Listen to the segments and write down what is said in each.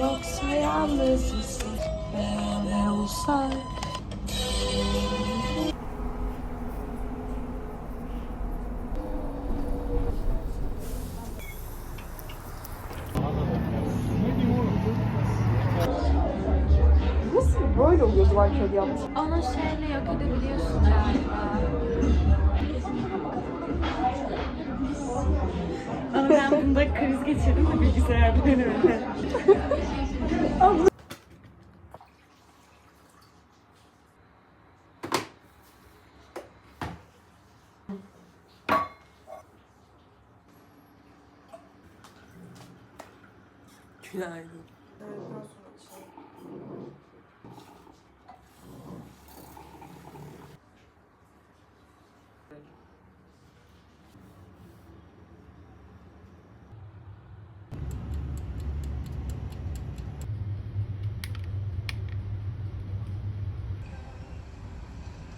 Yoksa yalnız mısın? Böyle olsa Nasıl böyle oluyor duvar kağıdı yapmış? Onu şeyle yok edebiliyorsun galiba. Ama ben bunda kriz geçirdim de bilgisayarda öyle. Günaydın.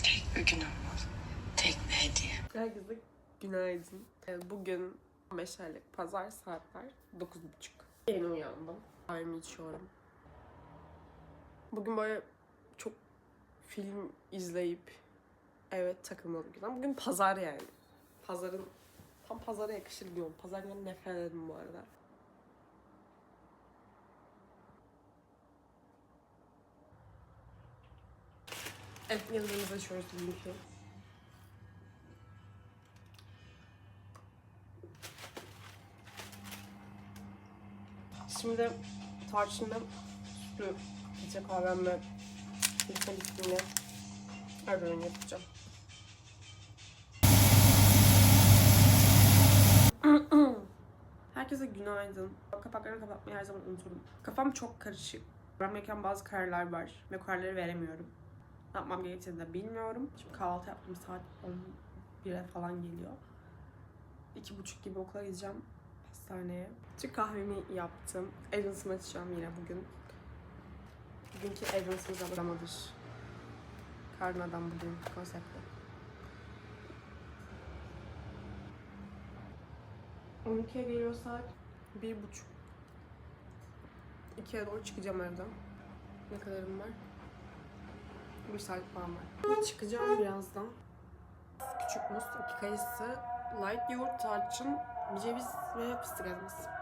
tek bir gün olmaz. Tek bir hediye. Herkese günaydın. Ee, Bugün meşallik pazar saatler 9.30. Yeni uyandım. Kahvemi içiyorum. Bugün böyle çok film izleyip evet takılmalı güzel. Bugün pazar yani. Pazarın tam pazara yakışır diyorum. Pazar günü nefret ederim bu arada. Evet yazımızı açıyoruz bugünkü. Şimdi tarçınlı sütlü gece kahvemle ilk bittiğini arıyorum yapacağım. Herkese günaydın. Kapaklarını kapatmayı her zaman unuturum. Kafam çok karışık. Ben gereken bazı kararlar var ve kararları veremiyorum. Ne yapmam gerektiğini de bilmiyorum. Şimdi kahvaltı yaptım saat 11'e falan geliyor. İki buçuk gibi okula gideceğim hastaneye. Çünkü kahvemi yaptım. Evans'ımı açacağım yine bugün. Bugünkü Evans'ımız adamadır. Karın adam bugün konsepti. 12'ye geliyor saat. Bir buçuk. İkiye doğru çıkacağım evden. Ne kadarım var? Bir saat falan var. Çıkacağım birazdan. Küçük muz, iki kayısı, light yoğurt, tarçın, ceviz ve fıstık ezmesi.